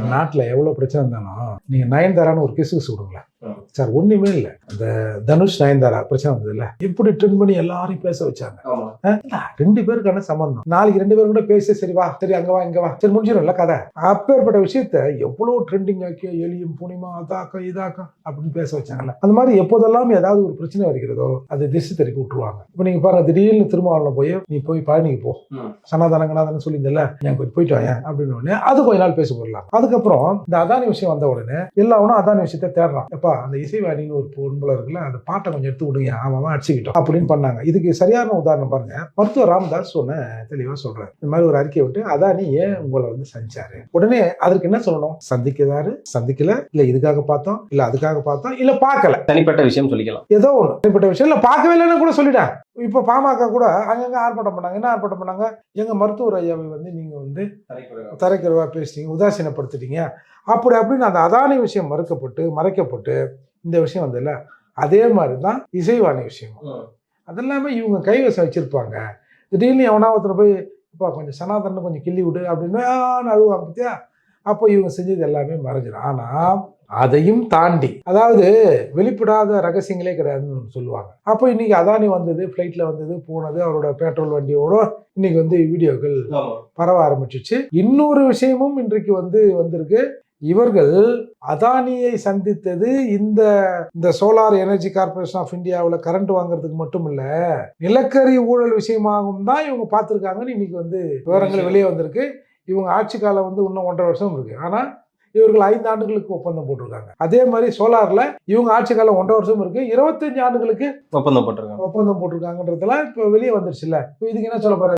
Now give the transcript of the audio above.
நாட்டில் எவ்வளோ பிரச்சனை இருந்தாலும் நீங்கள் நயன்தாரான்னு ஒரு கிசு விடுங்களேன் சார் ஒன்றுமே இல்லை. அந்த தனுஷ் நயன்தாரா பிரச்சனை வந்ததுல எப்படி ட்ரெண்ட் பண்ணி எல்லாரையும் பேச வச்சாங்க. ரெண்டு பேருக்கான சம்பந்தம். நாளைக்கு ரெண்டு பேரும் கூட பேசி சரி வா சரி அங்க வா இங்க வா. சரி முடிஞ்சிடும்ல கதை. அப்பேற்பட்ட விஷயத்த எவ்வளவு ட்ரெண்டிங் ஆக்கி எலியும் புனிமா அதாக்கம் இதாக்கம் அப்படின்னு பேச வச்சாங்கல்ல. அந்த மாதிரி எப்போதெல்லாம் ஏதாவது ஒரு பிரச்சனை வருகிறதோ அது திசை திருப்பி விட்டுருவாங்க. இப்போ நீங்க பாருங்க திடீர்னு திருமாவளம் போய் நீ போய் பழனிக்கு போ. ம். சனாதன கனாதன சொல்லியிருந்தல என் கொஞ்சம் போயிட்டு வாங்க அப்படின்னு உடனே அது கொஞ்ச நாள் பேச போடலாம் அதுக்கப்புறம் இந்த அதானி விஷயம் வந்த உடனே எல்லாவனும் அதானி விஷயத்த தேடுறான். எப்பா அந்த இசைவாணின்னு ஒரு பொன்புல இருக்குல்ல அந்த பாட்டை கொஞ்சம் எடுத்து விடுங்க அவன் அடிச்சுக்கிட்டோம் அப்படின்னு பண்ணாங்க. இதுக்கு சரியான உதாரணம் பாருங்க. மருத்துவர் ராமதாஸ் சொன்ன தெளிவா சொல்றாரு. இந்த மாதிரி ஒரு அறிக்கை விட்டு அதானி ஏன் உங்களை வந்து சந்திச்சாரு? உடனே அதற்கு என்ன சொல்லணும்? சந்திக்கிறாரு சந்திக்கல? இல்ல இதுக்காக பார்த்தோம்? இல்ல அதுக்காக பார்த்தோம்? இல்ல பார்க்கல. தனிப்பட்ட விஷயம் சொல்லிக்கலாம். ஏதோ ஒன்று தனிப்பட்ட விஷயம். இல்லை பார்க்கவே இல்லைன்னு கூட சொல்லிட்டேன் இப்போ பாமக கூட அங்கங்க ஆர்ப்பாட்டம் பண்ணாங்க. என்ன ஆர்ப்பாட்டம் பண்ணாங்க? எங்க மருத்துவர் ஐயாவை வந்து நீங்க வந்து தரைக்குறைவா பேசிட்டீங்க உதாசீனப்படுத்திட்டீங்க. அப்படி அப்படின்னு அந்த அதானி விஷயம் மறுக்கப்பட்டு மறைக்கப்பட்டு இந்த விஷயம் வந்ததுல அதே மாதிரி தான் இசைவாணி விஷயம் அதெல்லாமே இவங்க கைவசம் வச்சிருப்பாங்க. திடீர்னு எவனா ஒருத்தர் போய் இப்போ கொஞ்சம் சனாதனம் கொஞ்சம் கிள்ளி விடு அப்படின்னு அழுவாங்க பார்த்தியா அப்போ இவங்க செஞ்சது எல்லாமே மறைஞ்சிடும் ஆனால் அதையும் தாண்டி அதாவது வெளிப்படாத ரகசியங்களே கிடையாதுன்னு சொல்லுவாங்க. அப்போ இன்னைக்கு அதானி வந்தது ஃப்ளைட்டில் வந்தது போனது அவரோட பெட்ரோல் வண்டியோட இன்னைக்கு வந்து வீடியோக்கள் பரவ ஆரம்பிச்சிச்சு. இன்னொரு விஷயமும் இன்றைக்கு வந்து வந்திருக்கு. இவர்கள் அதானியை சந்தித்தது இந்த இந்த சோலார் எனர்ஜி கார்பரேஷன் ஆஃப் இந்தியாவில் கரண்ட் வாங்குறதுக்கு மட்டும் இல்ல நிலக்கரி ஊழல் விஷயமாகவும் தான் இவங்க பார்த்துருக்காங்கன்னு இன்னைக்கு வந்து விவரங்கள் வெளியே வந்திருக்கு. இவங்க ஆட்சி காலம் வந்து இன்னும் ஒன்றரை வருஷம் இருக்கு. ஆனால் இவர்கள் ஐந்து ஆண்டுகளுக்கு ஒப்பந்தம் போட்டிருக்காங்க. அதே மாதிரி சோலார்ல இவங்க ஆட்சி காலம் ஒன்றரை வருஷம் இருக்கு. இருபத்தஞ்சு ஆண்டுகளுக்கு ஒப்பந்தம் போட்டிருக்காங்க. ஒப்பந்தம் போட்டிருக்காங்கன்றதெல்லாம் இப்போ வெளியே வந்துருச்சுல்ல. இப்போ இதுக்கு என்ன சொல்ல போற?